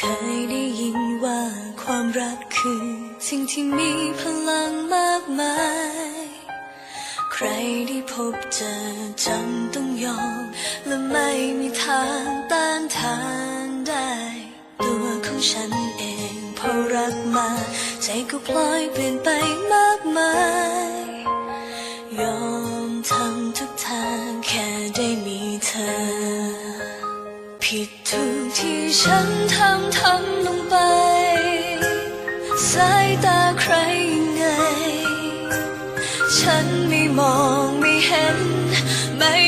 เคยได้ยินว่าความรักคือ สิ่งที่มีพลังมากมาย ใครได้พบเจอจำต้องยอม และไม่มีทางต้านทานได้ ตัวของฉันเองพอรักมา ใจก็พลอยเปลี่ยนไปมากมาย ยอมทำ ผิดทุกที่ฉันทำทำลงไป สายตาใครยังไง ฉันไม่มองไม่เห็นไม่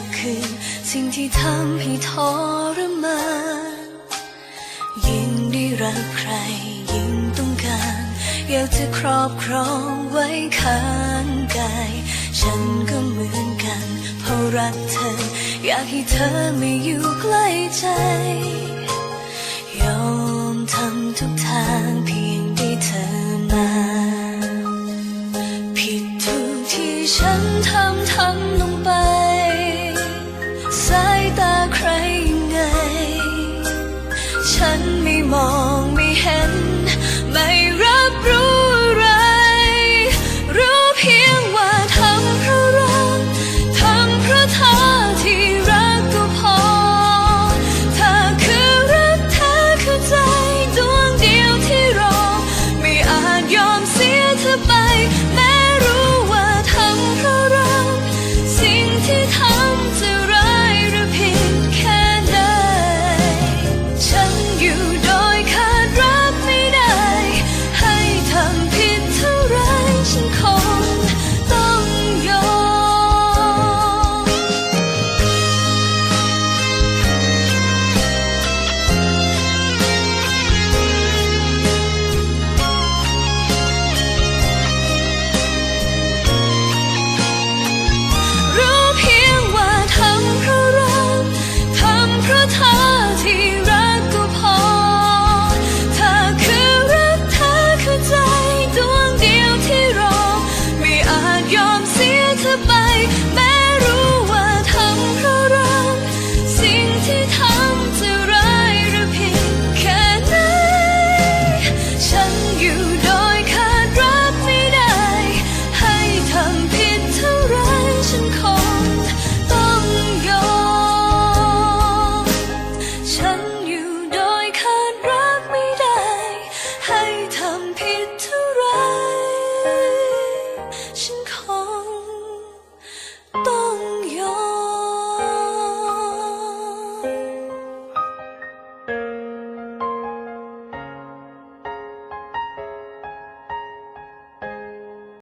บคืน สิ่งที่ทำให้ทรมานยิ่งได้รักใคร ยิ่งต้องการ อยากจะครอบครองไว้ข้างกาย ฉันก็เหมือนกัน เพราะรักเธอ อยากให้เธอไม่อยู่ใกล้ใจ ยอมทำทุกทางเพ